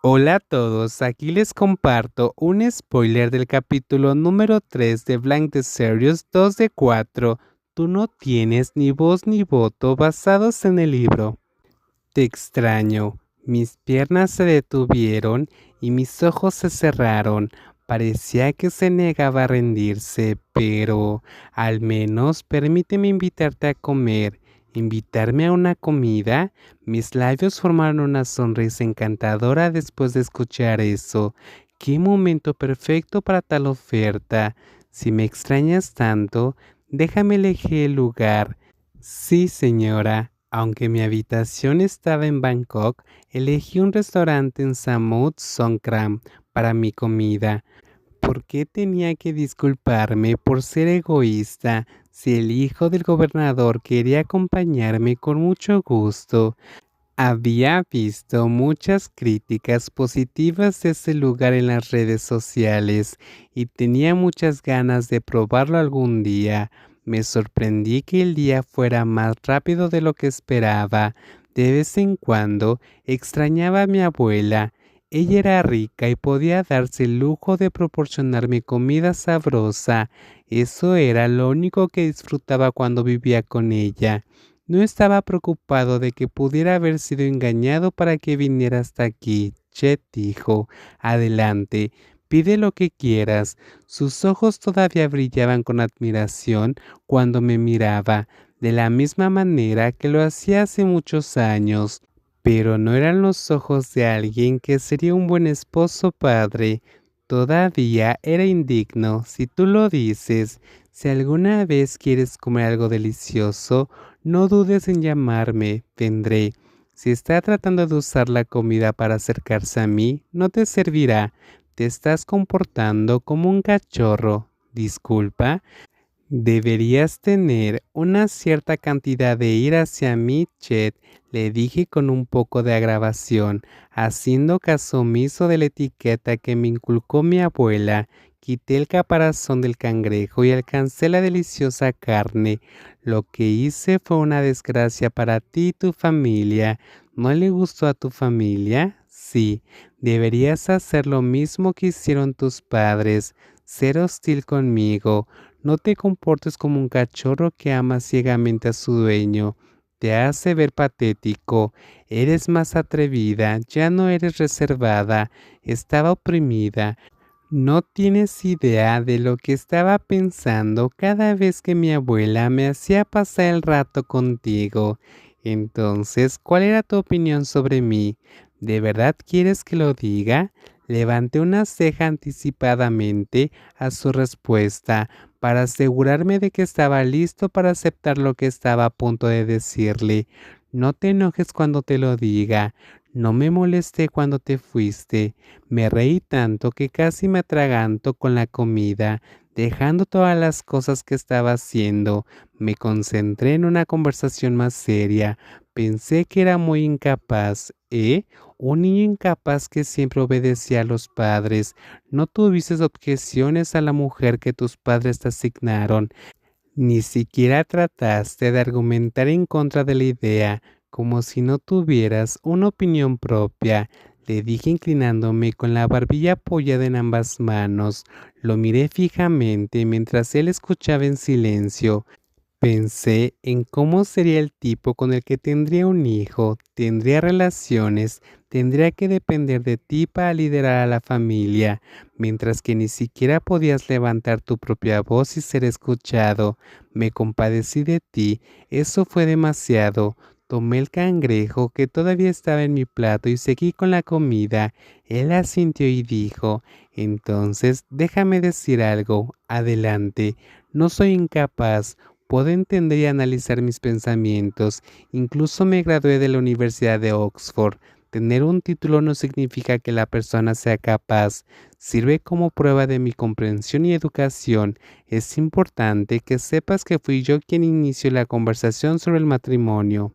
Hola a todos, aquí les comparto un spoiler del capítulo número 3 de Blank the Series 2 de 4. Tú no tienes ni voz ni voto basados en el libro. Te extraño. Mis piernas se detuvieron y mis ojos se cerraron. Parecía que se negaba a rendirse, pero al menos permíteme invitarte a comer invitarme a una comida, mis labios formaron una sonrisa encantadora después de escuchar eso. Qué momento perfecto para tal oferta. Si me extrañas tanto, déjame elegir el lugar. Sí, señora. Aunque mi habitación estaba en Bangkok, elegí un restaurante en Samut Songkram para mi comida. ¿Por qué tenía que disculparme por ser egoísta si el hijo del gobernador quería acompañarme con mucho gusto? Había visto muchas críticas positivas de ese lugar en las redes sociales y tenía muchas ganas de probarlo algún día. Me sorprendí que el día fuera más rápido de lo que esperaba. De vez en cuando extrañaba a mi abuela ella era rica y podía darse el lujo de proporcionarme comida sabrosa. Eso era lo único que disfrutaba cuando vivía con ella. No estaba preocupado de que pudiera haber sido engañado para que viniera hasta aquí. Chet dijo, adelante, pide lo que quieras. Sus ojos todavía brillaban con admiración cuando me miraba, de la misma manera que lo hacía hace muchos años pero no eran los ojos de alguien que sería un buen esposo padre. Todavía era indigno, si tú lo dices. Si alguna vez quieres comer algo delicioso, no dudes en llamarme, vendré. Si está tratando de usar la comida para acercarse a mí, no te servirá. Te estás comportando como un cachorro. Disculpa. Deberías tener una cierta cantidad de ira hacia mí, Chet, le dije con un poco de agravación, haciendo caso omiso de la etiqueta que me inculcó mi abuela. Quité el caparazón del cangrejo y alcancé la deliciosa carne. Lo que hice fue una desgracia para ti y tu familia. ¿No le gustó a tu familia? Sí, deberías hacer lo mismo que hicieron tus padres, ser hostil conmigo. No te comportes como un cachorro que ama ciegamente a su dueño. Te hace ver patético. Eres más atrevida, ya no eres reservada. Estaba oprimida. No tienes idea de lo que estaba pensando cada vez que mi abuela me hacía pasar el rato contigo. Entonces, ¿cuál era tu opinión sobre mí? ¿De verdad quieres que lo diga? Levanté una ceja anticipadamente a su respuesta para asegurarme de que estaba listo para aceptar lo que estaba a punto de decirle. No te enojes cuando te lo diga. No me molesté cuando te fuiste. Me reí tanto que casi me atraganto con la comida, dejando todas las cosas que estaba haciendo. Me concentré en una conversación más seria. Pensé que era muy incapaz, ¿eh? Un niño incapaz que siempre obedecía a los padres. No tuviste objeciones a la mujer que tus padres te asignaron. Ni siquiera trataste de argumentar en contra de la idea, como si no tuvieras una opinión propia. Le dije inclinándome con la barbilla apoyada en ambas manos. Lo miré fijamente mientras él escuchaba en silencio. Pensé en cómo sería el tipo con el que tendría un hijo, tendría relaciones, tendría que depender de ti para liderar a la familia, mientras que ni siquiera podías levantar tu propia voz y ser escuchado. Me compadecí de ti, eso fue demasiado. Tomé el cangrejo que todavía estaba en mi plato y seguí con la comida. Él asintió y dijo, entonces déjame decir algo, adelante, no soy incapaz Puedo entender y analizar mis pensamientos. Incluso me gradué de la Universidad de Oxford. Tener un título no significa que la persona sea capaz. Sirve como prueba de mi comprensión y educación. Es importante que sepas que fui yo quien inició la conversación sobre el matrimonio.